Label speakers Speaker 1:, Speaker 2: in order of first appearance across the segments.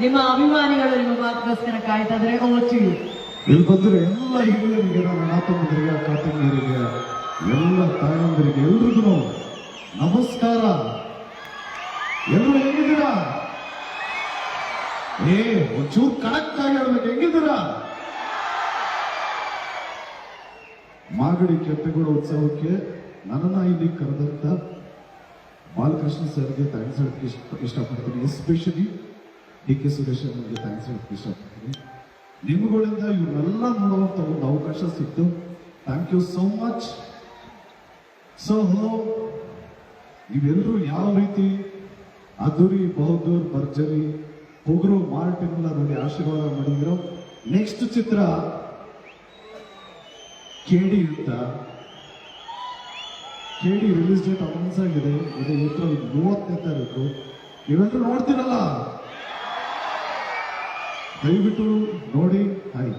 Speaker 1: ನಿಮ್ಮ ಅಭಿಮಾನಿಗಳು ನಿಮ್ಮ ಮಾತುಗೋಸ್ಕರ ಕಾಯ್ತಾ ಇದ್ರೆ ಓಚು
Speaker 2: ಇಲ್ಲಿ ಬಂದ್ರೆ ಎಲ್ಲ ಹಿರಿಯರಿಗೆ ನಮ್ಮ ನಾತಮ್ಮಂದರಿಗೆ ಅಕ್ಕ ಎಲ್ಲ ತಾಯಂದರಿಗೆ ಎಲ್ರಿಗೂ ನಮಸ್ಕಾರ. ಎಲ್ಲರೂ ಹೆಂಗಿದ್ದೀರಾ? ಏ, ಒಂಚೂರು ಕಡಕ್ ಆಗಿ ಹೇಳ್ಬೇಕು, ಹೆಂಗಿದ್ದೀರಾ? ಮಾಗಡಿ ಕೆಪ್ಪೆಗೌಡ ಉತ್ಸವಕ್ಕೆ ನನ್ನ ಇಲ್ಲಿ ಕರೆದಂತ ಬಾಲಕೃಷ್ಣ ಸರ್ಗೆ ಥ್ಯಾಂಕ್ಸ್ ಹೇಳಕ್ಕೆ ಇಷ್ಟ ಇಷ್ಟಪಡ್ತೀನಿ. ಎಸ್ಪೆಷಲಿ ಕೆ ಸುರೇಶ್ ಅವರಿಗೆ ಥ್ಯಾಂಕ್ಸ್ ಹೇಳಕ್ಕೆ ಇಷ್ಟಪಡ್ತೀನಿ ನಿಮ್ಗಳಿಂದ ಇವರೆಲ್ಲ ನೋಡುವಂಥ ಒಂದು ಅವಕಾಶ ಸಿಕ್ತು. Thank you so much so ನೀವೆಲ್ಲರೂ ಯಾವ ರೀತಿ ಅದುರಿ ಬಹದ್ದೂರ್, ಭರ್ಜರಿ ಹೋಗರು ಮಾರ್ಟಿನ್ಲ ನೋಡಿ ಆಶೀರ್ವಾದ ಮಾಡಿದ್ರು ನೆಕ್ಸ್ಟ್ ಚಿತ್ರ, ಕೇಡಿ ಅಂತ. ಕೇಡಿ ರಿಲೀಸ್ ಡೇಟ್ ಅನೌನ್ಸ್ ಆಗಿದೆ. ಇದು ಏಪ್ರಿಲ್ ಮೂವತ್ತನೇ ತಾರೀಕು. ನೀವೆಲ್ಲರೂ ನೋಡ್ತೀರಲ್ಲ. ದಯವಿಟ್ಟು ನೋಡಿ ಹಾಯ್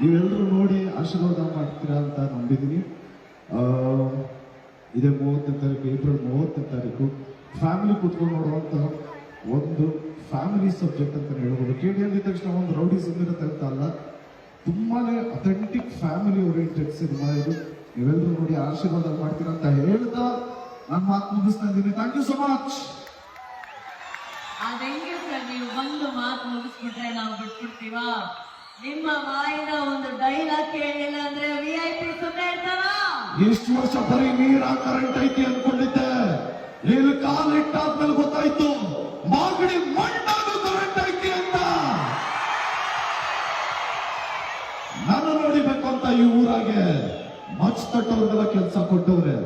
Speaker 2: ನೀವೆಲ್ಲರೂ ನೋಡಿ ಆಶೀರ್ವಾದ ಮಾಡ್ತೀರಾ ಅಂತ ನಂಬಿದ್ದೀನಿ. ಇದೇ ಮೂವತ್ತನೇ ತಾರೀಕು, ಏಪ್ರಿಲ್ ಮೂವತ್ತನೇ ತಾರೀಕು. ಫ್ಯಾಮಿಲಿ ಕುತ್ಕೊಂಡು ನೋಡುವಂತ ಒಂದು ಫ್ಯಾಮಿಲಿ ಸಬ್ಜೆಕ್ಟ್ ಅಂತ ಹೇಳ್ಬೋದು. ಕೆ ಡಿ ಅಂದಿದ ತಕ್ಷಣ ಒಂದು ರೌಡಿ ಇರುತ್ತೆ ಅಂತ ಅಲ್ಲ. ತುಂಬಾನೇ ಅಥೆಂಟಿಕ್ ಫ್ಯಾಮಿಲಿ ಓರಿಯೆಂಟೆಡ್ ಸಿನಿಮಾ ಇದು. ನೀವೆಲ್ಲರೂ ನೋಡಿ ಆಶೀರ್ವಾದ ಮಾಡ್ತೀರಾ ಅಂತ ಹೇಳ್ತಾ ನಾನು ಮಾತು ಮುಗಿಸ್ತಾ ಇದ್ದೀನಿ. Thank you so much
Speaker 1: sir ನೀವು ಒಂದು ಮಾತು ಮುಗಿಸ್ಬಿಟ್ರೆ ನಾವು ಬಿಟ್ಬಿಡ್ತೀವ? ನಿಮ್ಮ ಮಾಯಿನ ಒಂದು ಡೈಲಾಗ್ ಕೇಳಿಲ್ಲ ಅಂದ್ರೆ ವಿ ಐ ಪಿ ಸುಮ್ಮನೆ ಇರ್ತಾರ?
Speaker 2: ಎಷ್ಟು ವರ್ಷ ಬರೀ ನೀರ ಕರೆಂಟ್ ಐತಿ ಅನ್ಕೊಂಡಿದ್ದೆ. ಕಾಲು ಕಾಲಿಟ್ಟಾದ್ಮೇಲೆ ಗೊತ್ತಾಯ್ತು, ಮಾಗಡಿ ಮಣ್ಣಾದ ಕರೆಂಟ್ ಐತಿ ಅಂತ. ನಾನು ನೋಡಿಬೇಕು ಅಂತ ಈ ಊರಾಗೆ ಮಚ್ ತಟ್ಟವ್ರಿಗೆಲ್ಲ ಕೆಲಸ ಕೊಟ್ಟವ್ರೆ.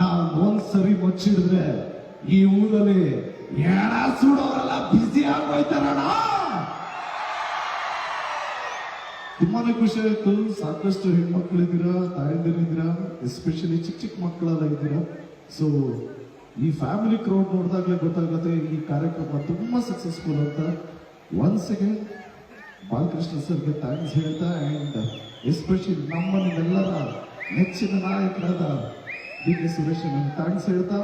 Speaker 2: ನಾನು ಒಂದ್ಸರಿ ಮಚ್ಚಿಡಿದ್ರೆ ಈ ಊರಲ್ಲಿ ಎಣ ಸುಡೋರೆಲ್ಲ ಆಗೋಯ್ತಾರಣ ತುಂಬಾನೇ ಖುಷಿ ಆಯ್ತು. ಸಾಕಷ್ಟು ಹೆಣ್ಮಕ್ಳಿದ್ದೀರಾ, ತಾಯಂದಿರಿದ್ದೀರಾ ಎಸ್ಪೆಷಲಿ ಚಿಕ್ಕ ಚಿಕ್ಕ ಮಕ್ಕಳೆಲ್ಲ ಇದ್ದೀರಾ. ಸೊ ಈ ಫ್ಯಾಮಿಲಿ ಕ್ರೌಡ್ ನೋಡಿದಾಗಲೇ ಗೊತ್ತಾಗುತ್ತೆ, ಈ ಕಾರ್ಯಕ್ರಮ ತುಂಬಾ ಸಕ್ಸಸ್ಫುಲ್ ಅಂತ. ಒನ್ ಸೆಕೆಂಡ್ ಬಾಲಕೃಷ್ಣ ಸರ್ಗೆ ಥ್ಯಾಂಕ್ಸ್ ಹೇಳ್ತಾ ಅಂಡ್ ಎಸ್ಪೆಷಲಿ ನಮ್ಮನ್ನೆಲ್ಲರ ನೆಚ್ಚಿನ ನಾಯಕರಾದ ಡಿ ಕೆ ಸುರೇಶ್ ಥ್ಯಾಂಕ್ಸ್ ಹೇಳ್ತಾ.